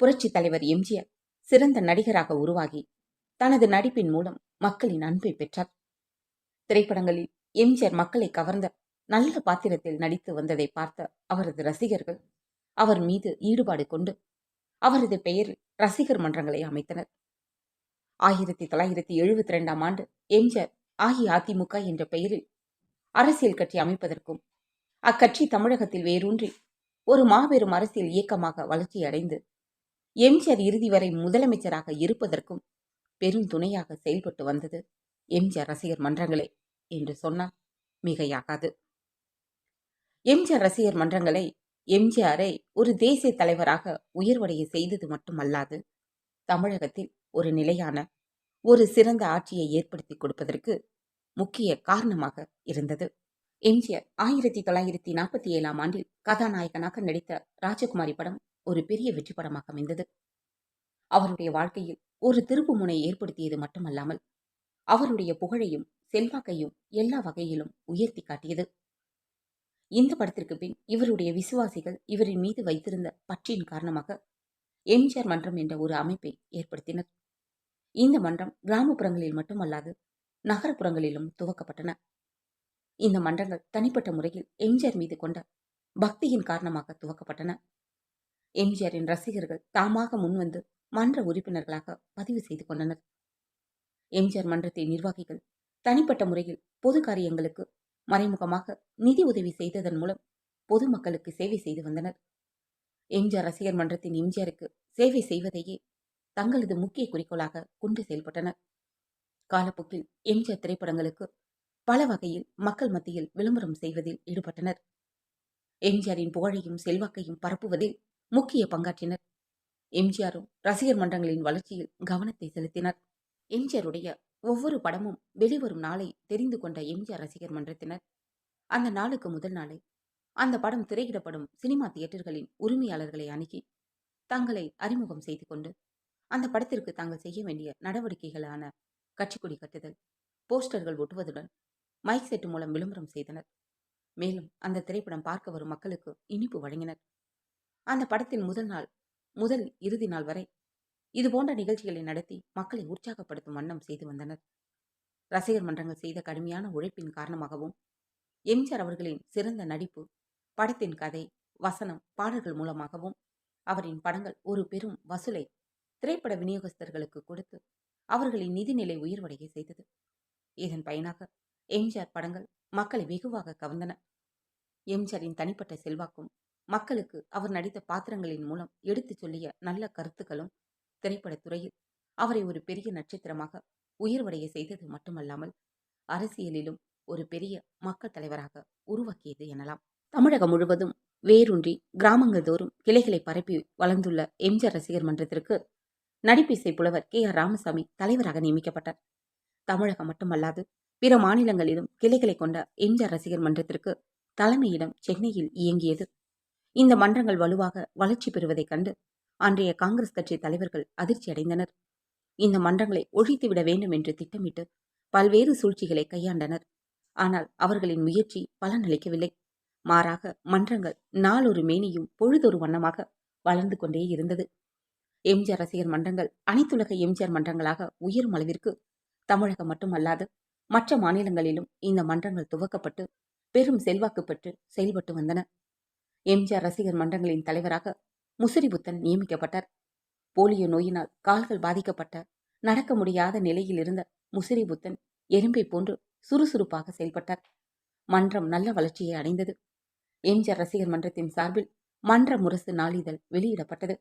புரட்சித் தலைவர் எம்ஜிஆர் சிறந்த நடிகராக உருவாகி தனது நடிப்பின் மூலம் மக்களின் அன்பை பெற்றார். திரைப்படங்களில் எம்ஜிஆர் மக்களை கவர்ந்த நல்ல பாத்திரத்தில் நடித்து வந்ததை பார்த்த அவரது ரசிகர்கள் அவர் மீது ஈடுபாடு கொண்டு அவரது பெயரில் ரசிகர் மன்றங்களை அமைத்தனர். ஆயிரத்தி தொள்ளாயிரத்தி எழுபத்தி ரெண்டாம் ஆண்டு எம்ஜிஆர் அஇஅதிமுக என்ற பெயரில் அரசியல் கட்சி அமைப்பதற்கும் அக்கட்சி தமிழகத்தில் வேரூன்றி ஒரு மாபெரும் அரசியல் இயக்கமாக வளர்ச்சியடைந்து எம்ஜிஆர் இறுதி வரை முதலமைச்சராக இருப்பதற்கும் பெரும் துணையாக செயல்பட்டு வந்தது எம்ஜிஆர் ரசிகர் மன்றங்களே என்று சொன்னால் மிகையாகாது. எம்ஜிஆர் ரசிகர் மன்றங்களை எம்ஜிஆரை ஒரு தேசிய தலைவராக உயர்வடைய செய்தது மட்டுமல்லாது தமிழகத்தில் ஒரு நிலையான ஒரு சிறந்த ஆட்சியை ஏற்படுத்தி கொடுப்பதற்கு முக்கிய காரணமாக இருந்தது. எம்ஜிஆர் ஆயிரத்தி தொள்ளாயிரத்தி நாற்பத்தி ஏழாம் ஆண்டில் கதாநாயகனாக நடித்த ராஜகுமாரி படம் ஒரு பெரிய வெற்றி படமாக அமைந்தது. அவருடைய வாழ்க்கையில் ஒரு திருப்பு முனை ஏற்படுத்தியது மட்டுமல்லாமல் அவருடைய புகழையும் செல்வாக்கையும் எல்லா வகையிலும் உயர்த்தி காட்டியது. இந்த படத்திற்கு பின் இவருடைய விசுவாசிகள் இவரின் மீது வைத்திருந்த பற்றின் காரணமாக எம்ஜிஆர் மன்றம் என்ற ஒரு அமைப்பை ஏற்படுத்தினர். இந்த மன்றம் கிராமப்புறங்களில் மட்டுமல்லாது நகரப்புறங்களிலும் துவக்கப்பட்டன. இந்த மன்றங்கள் தனிப்பட்ட முறையில் எம்ஜிஆர் மீது கொண்ட பக்தியின் காரணமாக துவக்கப்பட்டன. எம்ஜிஆரின் ரசிகர்கள் தாமாக முன்வந்து மன்ற உறுப்பினர்களாக பதிவு செய்து கொண்டனர். எம்ஜிஆர் மன்றத்தின் நிர்வாகிகள் தனிப்பட்ட முறையில் பொது காரியங்களுக்கு மறைமுகமாக நிதி உதவி செய்ததன் மூலம் பொதுமக்களுக்கு சேவை செய்து வந்தனர். எம்ஜிஆர் ரசிகர் மன்றத்தின் எம்ஜிஆருக்கு சேவை செய்வதையே தங்களது முக்கிய குறிக்கோளாக கொண்டு செயல்பட்டனர். காலப்போக்கில் எம்ஜிஆர் திரைப்படங்களுக்கு பல வகையில் மக்கள் மத்தியில் விளம்பரம் செய்வதில் ஈடுபட்டனர். எம்ஜிஆரின் புகழையும் செல்வாக்கையும் பரப்புவதில் முக்கிய பங்காற்றினர். எம்ஜிஆரும் ரசிகர் மன்றங்களின் வளர்ச்சியில் கவனத்தை செலுத்தினர். எம்ஜிஆருடைய ஒவ்வொரு படமும் வெளிவரும் நாளை தெரிந்து கொண்ட எம்ஜிஆர் ரசிகர் மன்றத்தினர். அந்த நாளுக்கு முதல் நாளை அந்த படம் திரையிடப்படும் சினிமா தியேட்டர்களின் உரிமையாளர்களை அணுகி தங்களை அறிமுகம் செய்து கொண்டு அந்த படத்திற்கு தாங்கள் செய்ய வேண்டிய நடவடிக்கைகளான கட்சிக்கொடி கட்டுதல் போஸ்டர்கள் ஒட்டுவதுடன் மைக் செட் மூலம் விளம்பரம் செய்தனர். மேலும் அந்த திரைப்படம் பார்க்க வரும் மக்களுக்கு இனிப்பு வழங்கினர். அந்த படத்தின் முதல் நாள் முதல் இறுதி நாள் வரை இது போன்ற நிகழ்ச்சிகளை நடத்தி மக்களை உற்சாகப்படுத்தும் வண்ணம் செய்து வந்தனர். ரசிகர் மன்றங்கள் செய்த கடுமையான உழைப்பின் காரணமாகவும் எம்ஜிஆர் அவர்களின் சிறந்த நடிப்பு படத்தின் கதை வசனம் பாடல்கள் மூலமாகவும் அவரின் படங்கள் ஒரு பெரும் வசூலை திரைப்பட விநியோகஸ்தர்களுக்கு கொடுத்து அவர்களின் நிதிநிலை உயர்வடைய செய்தது. இதன் பயனாக எம்ஜிஆர் படங்கள் மக்களை வெகுவாக கவர்ந்தன. எம்ஜிஆரின் தனிப்பட்ட செல்வாக்கும் மக்களுக்கு அவர் நடித்த பாத்திரங்களின் மூலம் எடுத்துச் சொல்லிய நல்ல கருத்துக்களும் திரைப்படத்துறையில் அவரை ஒரு பெரிய நட்சத்திரமாக உயர்வடைய செய்தது மட்டுமல்லாமல் அரசியலிலும் ஒரு பெரிய மக்கள் தலைவராக உருவாக்கியது எனலாம். தமிழகம் முழுவதும் வேரூன்றி கிராமங்கள் தோறும் கிளைகளை பரப்பி வளர்ந்துள்ள எம்ஜிஆர் ரசிகர் மன்றத்திற்கு நடிப்பிசை புலவர் கே. ஆர். ராமசாமி தலைவராக நியமிக்கப்பட்டார். தமிழகம் மட்டுமல்லாது பிற மாநிலங்களிலும் கிளைகளை கொண்ட எம்ஜிஆர் ரசிகர் மன்றத்திற்கு தலைமையிடம் சென்னையில் இயங்கியது இந்த மன்றங்கள் வலுவாக வளர்ச்சி பெறுவதைக் கண்டு அன்றைய காங்கிரஸ் கட்சி தலைவர்கள் அதிர்ச்சி அடைந்தனர். இந்த மன்றங்களை ஒழித்துவிட வேண்டும் என்று திட்டமிட்டு பல்வேறு சூழ்ச்சிகளை கையாண்டனர். ஆனால் அவர்களின் முயற்சி பலனளிக்கவில்லை. மாறாக மன்றங்கள் நாளொரு மேனியும் பொழுதொரு வண்ணமாக வளர்ந்து கொண்டே இருந்தது. எம்ஜிஆர் ரசிகர் மன்றங்கள் அனைத்துலக எம்ஜிஆர் மன்றங்களாக உயரும் அளவிற்கு தமிழகம் மட்டுமல்லாது மற்ற மாநிலங்களிலும் இந்த மன்றங்கள் துவக்கப்பட்டு பெரும் செல்வாக்கு பெற்று செயல்பட்டு வந்தன. எம்ஜிஆர் ரசிகர் மன்றங்களின் தலைவராக முசிறிபுத்தன் நியமிக்கப்பட்டார். போலியோ நோயினால் கால்கள் பாதிக்கப்பட்ட நடக்க முடியாத நிலையில் இருந்த முசிறிபுத்தன் எறும்பை போன்று சுறுசுறுப்பாக செயல்பட்டார். மன்றம் நல்ல வளர்ச்சியை அடைந்தது. எம்ஜிஆர் ரசிகர் மன்றத்தின் சார்பில் மன்ற முரசு நாளிதழ் வெளியிடப்பட்டது.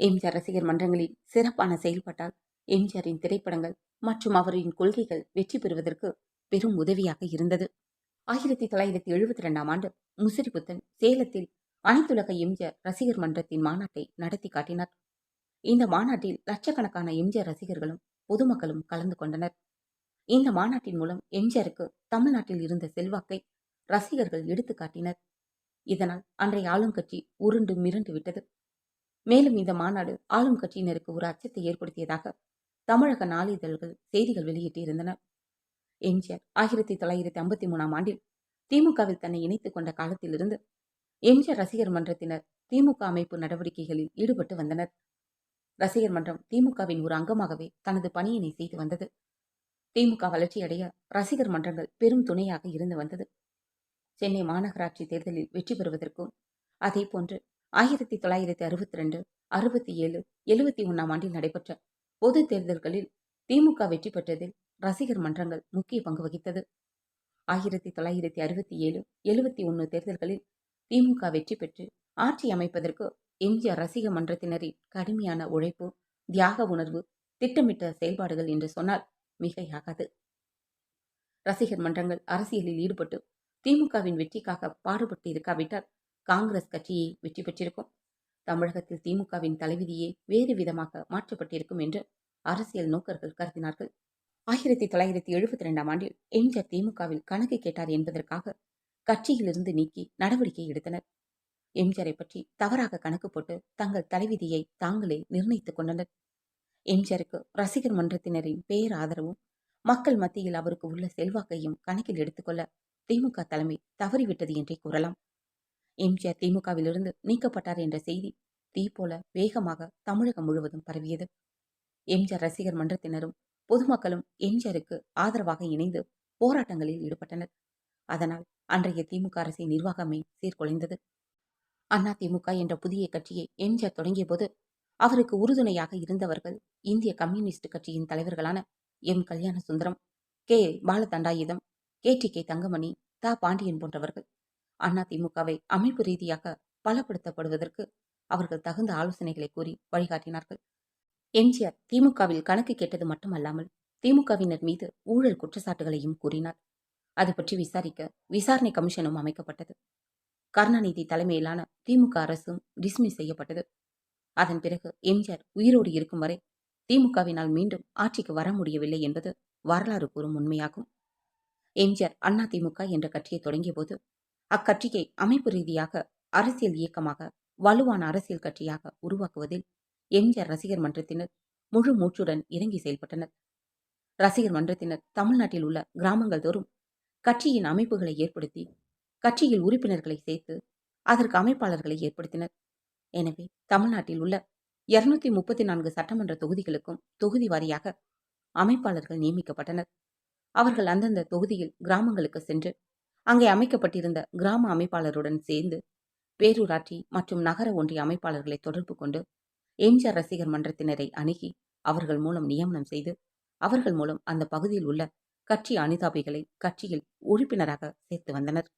எம்ஜிஆர் ரசிகர் மன்றங்களில் சிறப்பான செயல்பட்டால் எம்ஜிஆரின் திரைப்படங்கள் மற்றும் அவரின் கொள்கைகள் வெற்றி பெறுவதற்கு பெரும் உதவியாக இருந்தது. ஆயிரத்தி தொள்ளாயிரத்தி எழுபத்தி ரெண்டாம் ஆண்டு முசிறிபுத்தன் சேலத்தில் அனைத்துலக எம்ஜிஆர் ரசிகர் மன்றத்தின் மாநாட்டை நடத்தி காட்டினார். இந்த மாநாட்டில் லட்சக்கணக்கான எம்ஜிஆர் ரசிகர்களும் பொதுமக்களும் கலந்து கொண்டனர். இந்த மாநாட்டின் மூலம் எம்ஜிஆருக்கு தமிழ்நாட்டில் இருந்த செல்வாக்கை ரசிகர்கள் எடுத்து காட்டினர். இதனால் அன்றைய ஆளும் கட்சி உருண்டு மிரண்டு விட்டது. மேலும் இந்த மாநாடு ஆளும் கட்சியினருக்கு ஒரு அச்சத்தை ஏற்படுத்தியதாக தமிழக நாளிதழ்கள் செய்திகள் வெளியிட்டிருந்தன. எம்ஜிஆர். ஆயிரத்தி தொள்ளாயிரத்தி ஐம்பத்தி மூணாம் ஆண்டில் திமுகவில் தன்னை இணைத்துக் கொண்ட காலத்திலிருந்து எம்ஜிஆர் ரசிகர் மன்றத்தினர் திமுக அமைப்பு நடவடிக்கைகளில் ஈடுபட்டு வந்தனர். ரசிகர் மன்றம் திமுகவின் ஒரு அங்கமாகவே தனது பணியினை செய்து வந்தது. திமுக வளர்ச்சியடைய ரசிகர் மன்றங்கள் பெரும் துணையாக இருந்து வந்தது. சென்னை மாநகராட்சி தேர்தலில் வெற்றி பெறுவதற்கும் அதே போன்று ஆயிரத்தி தொள்ளாயிரத்தி அறுபத்தி ரெண்டு அறுபத்தி ஏழு எழுபத்தி ஒன்னாம் ஆண்டில் நடைபெற்ற பொது தேர்தல்களில் திமுக வெற்றி பெற்றதில் ரசிகர் மன்றங்கள் முக்கிய பங்கு வகித்தது. ஆயிரத்தி தொள்ளாயிரத்தி அறுபத்தி ஏழு எழுபத்தி ஒன்று தேர்தல்களில் திமுக வெற்றி பெற்று ஆட்சி அமைப்பதற்கு எம்ஜிஆர் ரசிக மன்றத்தினரின் கடுமையான உழைப்பு தியாக உணர்வு திட்டமிட்ட செயல்பாடுகள் என்று சொன்னால் மிகையாகாது. ரசிகர் மன்றங்கள் அரசியலில் ஈடுபட்டு திமுகவின் வெற்றிக்காக பாடுபட்டு இருக்காவிட்டால் காங்கிரஸ் கட்சியை வெற்றி பெற்றிருக்கும். தமிழகத்தில் திமுகவின் தலைவிதியே வேறு விதமாக மாற்றப்பட்டிருக்கும் என்று அரசியல் நோக்கர்கள் கருதினார்கள். ஆயிரத்தி தொள்ளாயிரத்தி எழுபத்தி ரெண்டாம் ஆண்டில் எம்ஜிஆர் திமுகவில் கணக்கு கேட்டார் என்பதற்காக கட்சியிலிருந்து நீக்கி நடவடிக்கை எடுத்தனர். எம்ஜிஆரை பற்றி தவறாக கணக்கு போட்டு தங்கள் தலைவிதியை தாங்களே நிர்ணயித்துக் கொண்டனர். எம்ஜிஆருக்கு ரசிகர் மன்றத்தினரின் பேர் ஆதரவும் மக்கள் மத்தியில் அவருக்கு உள்ள செல்வாக்கையும் கணக்கில் எடுத்துக்கொள்ள திமுக தலைமை தவறிவிட்டது என்றே கூறலாம். எம்ஜிஆர் திமுகவிலிருந்து நீக்கப்பட்டார் என்ற செய்தி தீ போல வேகமாக தமிழகம் முழுவதும் பரவியது. எம்ஜிஆர் ரசிகர் மன்றத்தினரும் பொதுமக்களும் எம்ஜிஆருக்கு ஆதரவாக இணைந்து போராட்டங்களில் ஈடுபட்டனர். அதனால் அன்றைய திமுக அரசின் நிர்வாகமே சீர்குலைந்தது. அண்ணா திமுக என்ற புதிய கட்சியை எம்ஜிஆர் தொடங்கிய போது அவருக்கு உறுதுணையாக இருந்தவர்கள் இந்திய கம்யூனிஸ்ட் கட்சியின் தலைவர்களான M Kalyana Sundaram K Balathandayutham K T K Thangamani Tha Pandian போன்றவர்கள். அண்ணா திமுகவை அமைப்பு ரீதியாக பலப்படுத்தப்படுவதற்கு அவர்கள் தகுந்த ஆலோசனைகளை கூறி வழிகாட்டினார்கள். எம்ஜிஆர் திமுகவில் கணக்கு கேட்டது மட்டுமல்லாமல் திமுகவினர் மீது ஊழல் குற்றச்சாட்டுகளையும் கூறினார். அது பற்றி விசாரிக்க விசாரணை கமிஷனும் அமைக்கப்பட்டது. கருணாநிதி தலைமையிலான திமுக அரசும் டிஸ்மிஸ் செய்யப்பட்டது. அதன் பிறகு எம்ஜிஆர் உயிரோடு இருக்கும் வரை திமுகவினால் மீண்டும் ஆட்சிக்கு வர முடியவில்லை என்பது வரலாறு கூறும் உண்மையாகும். எம்ஜிஆர் அண்ணா திமுக என்ற கட்சியை தொடங்கிய போது அக்கட்சியை அமைப்பு ரீதியாக அரசியல் இயக்கமாக வலுவான அரசியல் கட்சியாக உருவாக்குவதில் எம்ஜிஆர் ரசிகர் மன்றத்தினர் முழு மூச்சுடன் இறங்கி செயல்பட்டனர். ரசிகர் மன்றத்தினர் தமிழ்நாட்டில் உள்ள கிராமங்கள் தோறும் கட்சியின் அமைப்புகளை ஏற்படுத்தி கட்சியில் உறுப்பினர்களை சேர்த்து அதற்கு அமைப்பாளர்களை ஏற்படுத்தினர். எனவே தமிழ்நாட்டில் உள்ள இருநூத்தி முப்பத்தி நான்கு சட்டமன்ற தொகுதிகளுக்கும் தொகுதி வாரியாக அமைப்பாளர்கள் நியமிக்கப்பட்டனர். அவர்கள் அந்தந்த தொகுதியில் கிராமங்களுக்கு சென்று அங்கே அமைக்கப்பட்டிருந்த கிராம அமைப்பாளருடன் சேர்ந்து பேரூராட்சி மற்றும் நகர ஒன்றிய அமைப்பாளர்களை தொடர்பு கொண்டு எம்ஜிஆர் ரசிகர் மன்றத்தினரை அணுகி அவர்கள் மூலம் நியமனம் செய்து அவர்கள் மூலம் அந்த பகுதியில் உள்ள கட்சி அனுதாபிகளை கட்சியில் உறுப்பினராக சேர்த்து வந்தனர்.